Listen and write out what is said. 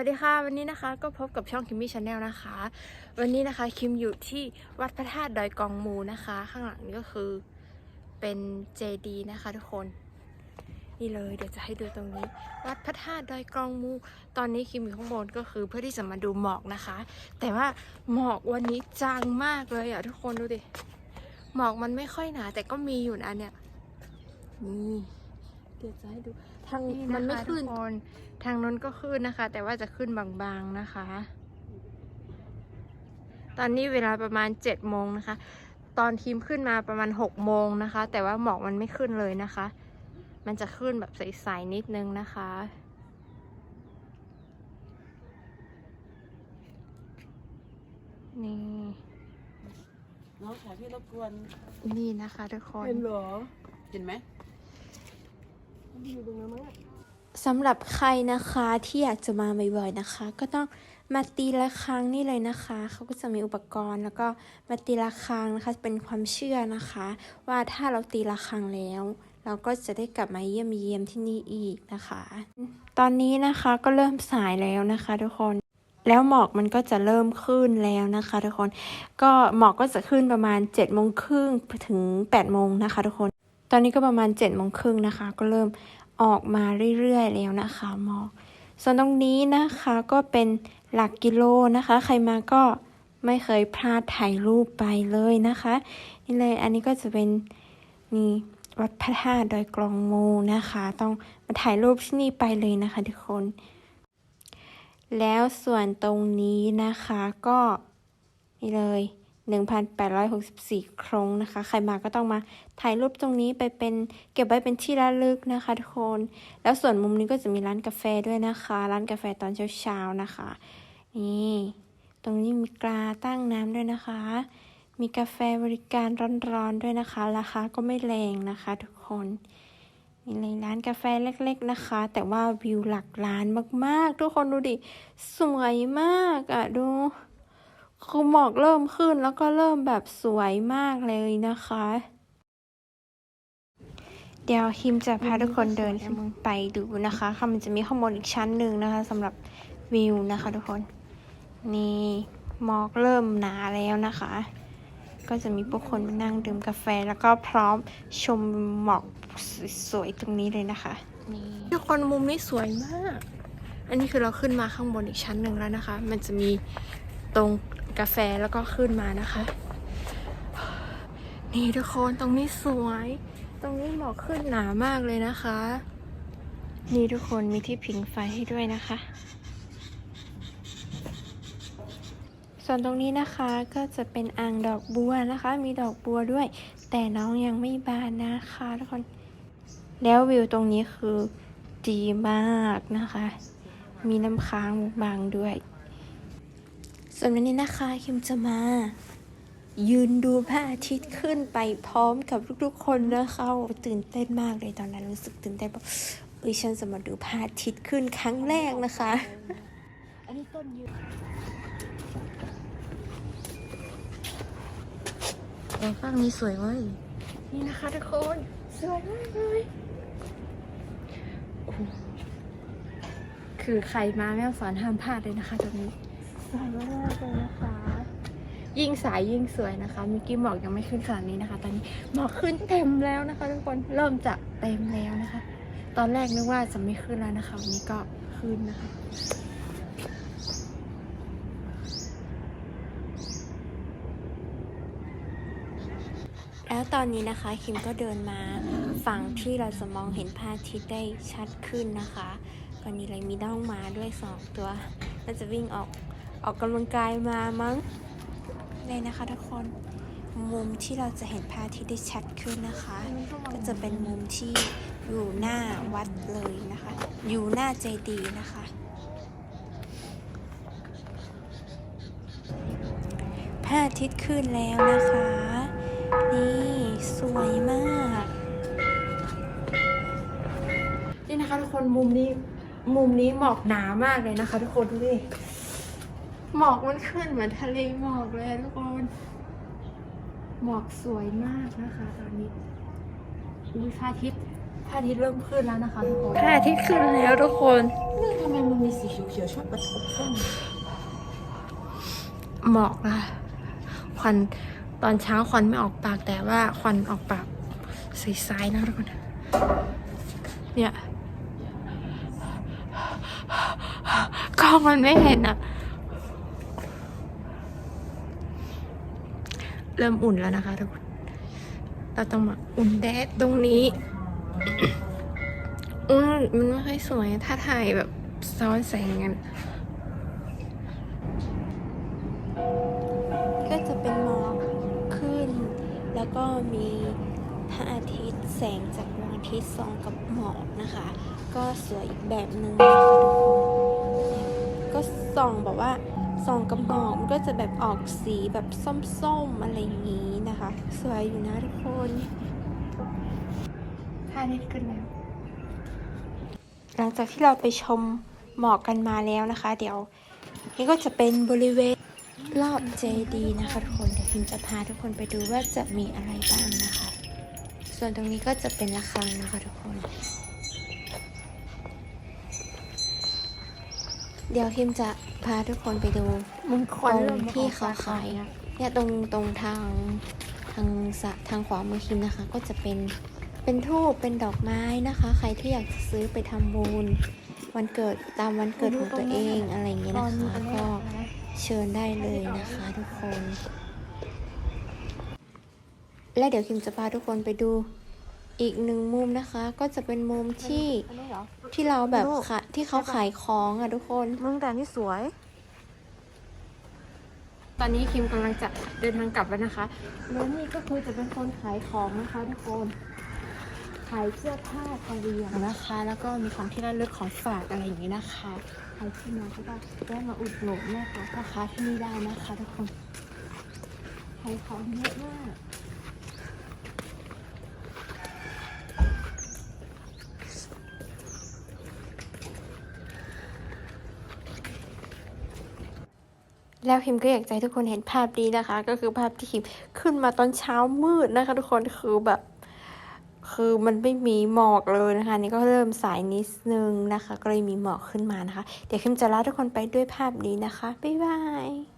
สวัสดีค่ะวันนี้นะคะก็พบกับช่องคิมมี่ชาแนลนะคะ วันนี้นะคะคิมอยู่ที่วัดพระธาตุดอยกองมูนะคะ ข้างหลังนี้ก็คือเป็นเจดีนะคะทุกคนนี่เลยเดี๋ยวจะให้ดูตรงนี้ วัดพระธาตุดอยกองมู ตอนนี้คิมอยู่ข้างบนก็คือเพื่อที่จะมาดูหมอกนะคะ แต่ว่าหมอกวันนี้จางมากเลยอะทุกคนดูดิหมอกมันไม่ค่อยหนาแต่ก็มีอยู่นะเนี่ยนี่เดี๋ยวจะให้ดู ทางมันไม่ขึ้นทางนู้นก็ขึ้นนะคะ แต่ว่าจะขึ้นบางๆนะคะ ตอนนี้เวลาประมาณ7จ็ดโมงนะคะ ตอนทีมขึ้นมาประมาณ6กโมงนะคะ แต่ว่าหมอกมันไม่ขึ้นเลยนะคะ มันจะขึ้นแบบใสๆนิดนึงนะคะนี่น้องขายพี่รบกวนนี่นะคะทุกคนเห็นเหรอเห็นไหม สำหรับใครนะคะที่อยากจะมาบ่อยๆนะคะ ก็ต้องมาตีละครั้งนี่เลยนะคะ เขาก็จะมีอุปกรณ์แล้วก็มาตีละครั้งนะคะ เป็นความเชื่อนะคะ ว่าถ้าเราตีละครั้งแล้ว เราก็จะได้กลับมาเยี่ยมเยี่ยมที่นี่อีกนะคะ ตอนนี้นะคะก็เริ่มสายแล้วนะคะทุกคนแล้วหมอกมันก็จะเริ่มขึ้นแล้วนะคะทุกคน ก็หมอกก็จะขึ้นประมาณ7จ็ดโมงครึ่งถึง8ปดโมงนะคะทุกคน ตอนนี้ก็ประมาณ7จ็ดโมงครึ่งนะคะ ก็เริ่มออกมาเรื่อยๆแล้วนะคะหมอกส่วนตรงนี้นะคะก็เป็นหลักกิโลนะคะ ใครมาก็ไม่เคยพลาดถ่ายรูปไปเลยนะคะนี่เลยอันนี้ก็จะเป็นนี่วัดพระธาตุดอยกรองมูนะคะ ต้องมาถ่ายรูปที่นี่ไปเลยนะคะทุกคน แล้วส่วนตรงนี้นะคะก็นี่เลย 1,864โครงนะคะ ใครมาก็ต้องมาถ่ายรูปตรงนี้ไปเป็นเก็บไว้เป็นที่ระลึกนะคะทุกคน แล้วส่วนมุมนี้ก็จะมีร้านกาแฟด้วยนะคะ ร้านกาแฟตอนเช้าๆนะคะ นี่ ตรงนี้มีกาตั้งน้ำด้วยนะคะ มีกาแฟบริการร้อนๆด้วยนะคะ ราคาก็ไม่แรงนะคะทุกคนนี่เลยร้านกาแฟเล็ก ๆนะคะ แต่ว่าวิวหลักล้านมากๆ ทุกคนดูดิ สวยมากอะดู คือหมอกเริ่มขึ้นแล้วก็เริ่มแบบสวยมากเลยนะคะ เดี๋ยวคิมจะพาทุกคนเดินขึ้นไปดูนะคะค่ะมันจะมีข้างบนอีกชั้นหนึ่งนะคะสำหรับวิวนะคะทุกคน นี่หมอกเริ่มหนาแล้วนะคะ ก็จะมีผู้คนมานั่งดื่มกาแฟแล้วก็พร้อมชมหมอกสวยๆตรงนี้เลยนะคะ นี่ทุกคนมุมนี้สวยมาก อันนี้คือเราขึ้นมาข้างบนอีกชั้นหนึ่งแล้วนะคะ มันจะมีตรง กาแฟแล้วก็ขึ้นมานะคะ นี่ทุกคนตรงนี้สวย ตรงนี้หมอกขึ้นหนามากเลยนะคะ นี่ทุกคนมีที่ผิงไฟให้ด้วยนะคะ ส่วนตรงนี้นะคะก็จะเป็นอ่างดอกบัวนะคะ มีดอกบัวด้วย แต่น้องยังไม่บานนะคะทุกคน แล้ววิวตรงนี้คือดีมากนะคะ มีน้ำค้างบางด้วย ส่วนวันนี้นะคะคิมจะมา ยืนดูพระอาทิตย์ขึ้นไปพร้อมกับทุกๆคนนะคะตื่นเต้นมากเลยตอนนั้นรู้สึกตื่นเต้นแบบเอ้ยฉันจะมาดูพระอาทิตย์ขึ้นครั้งแรกนะคะ อันนี้ต้นยืนโอ้ฝั่งนี้สวยเว้ย นี่นะคะทุกคน สวยมากเลยคือใครมาแม่ฮ่งสอนห้ามพลาดเลยนะคะตรงนี้ สวยมากเลยนะคะ ยิ่งสายยิ่งสวยนะคะมิกกี้หมอกยังไม่ขึ้นขนาดนี้นะคะ ตอนนี้หมอกขึ้นเต็มแล้วนะคะ ทุกคนเริ่มจะเต็มแล้วนะคะ ตอนแรกนึกว่าจะไม่ขึ้นแล้วนะคะวันนี้ก็ขึ้นนะคะแล้วตอนนี้นะคะคิมก็เดินมาฝั่งที่เราจะมองเห็นพระอาทิตย์ได้ชัดขึ้นนะคะก็นี่เลยมีน้องมาด้วยสองตัวน่าจะวิ่งออก ออกกำลังกายมามั้งเลยนะคะทุกคนมุมที่เราจะเห็นพระอาทิตย์ได้ชัดขึ้นนะคะ ก็จะเป็นมุมที่อยู่หน้าวัดเลยนะคะ อยู่หน้าเจดีย์นะคะ พระอาทิตย์ขึ้นแล้วนะคะ นี่สวยมาก นี่นะคะทุกคนมุมนี้มุมนี้หมอกหนามากเลยนะคะ ทุกคนดูดิ หมอกมันขึ้นเหมือนทะเลหมอกเลยทุกคนหมอกสวยมากนะคะ ตอนนี้ดูพระอาทิตย์พระอาทิตย์เริ่มขึ้นแล้วนะคะทุกคนพระอาทิตย์ขึ้นแล้วทุกคนนี่ทำไมมันมีสีเขียวๆชอบกระทบกล้องหมอกนะควันตอนเช้าควันไม่ออกปากแต่ว่าควันออกปากใสๆนะทุกคนเนี่ยกล้องมันไม่เห็นอะ เริ่มอุ่นแล้วนะคะทุกคน เราต้องมาอุ่นแดดตรงนี้อืมมันไม่ค่อยสวย ถ้าถ่ายแบบซ้อนแสงกันก็จะเป็นหมอกขึ้น แล้วก็มีพระอาทิตย์แสงจากดวงอาทิตย์ส่องกับหมอกนะคะ ก็สวยอีกแบบหนึ่งก็ส่องแบบว่า ส่องกับหมอกมันก็จะแบบออกสีแบบส้มๆอะไรอย่างนี้นะคะ สวยอยู่นะทุกคนพระอาทิตย์ขึ้นแล้ว หลังจากที่เราไปชมหมอกกันมาแล้วนะคะ เดี๋ยวนี่ก็จะเป็นบริเวณรอบเจดีนะคะทุกคนเดี๋ยวพิมจะพาทุกคนไปดูว่าจะมีอะไรบ้างนะคะ ส่วนตรงนี้ก็จะเป็นระฆังนะคะทุกคน เดี๋ยวพิมจะพาทุกคนไปดูมึงคตวันงที่เขาขายเนี่ยตรงตรงทางทางสะทางขวามือคิมนะคะ ก็จะเป็นเป็นทูบเป็นดอกไม้นะคะ ใครที่อยากจะซื้อไปทำบุญวันเกิดตามวันเกิดของตัวเองอะไรอย่างเงี้ยนะคะก็เชิญได้เลยนะคะทุกคน และเดี๋ยวคิมจะพาทุกคนไปดู อีกหนึ่งมุมนะคะ ก็จะเป็นมุมที่อันนี้เหรอ ที่เราแบบลูก ขายที่เขาขายของอะทุกคน มึงแต่นี่สวย ตอนนี้คิมกำลังจะเดินทางกลับแล้วนะคะแล้วนี่ก็คือจะเป็นคนขายของนะคะทุกคน ขายเสื้อผ้ากะเหรี่ยงนะคะ แล้วก็มีของที่ระลึกของฝากอะไรอย่างนี้นะคะ ใครที่มาก็ได้แวะมาอุดหนุนนะคะพ่อค้าที่นี่ได้นะคะทุกคนขายของเยอะมาก แล้วพิมก็อยากจะให้ทุกคนเห็นภาพนี้นะคะ ก็คือภาพที่พิมขึ้นมาตอนเช้ามืดนะคะ ทุกคนคือแบบ คือมันไม่มีหมอกเลยนะคะ นี่ก็เริ่มสายนิดนึงนะคะ ก็เลยมีหมอกขึ้นมานะคะ เดี๋ยวพิมจะลาทุกคนไปด้วยภาพนี้นะคะบ๊ายบาย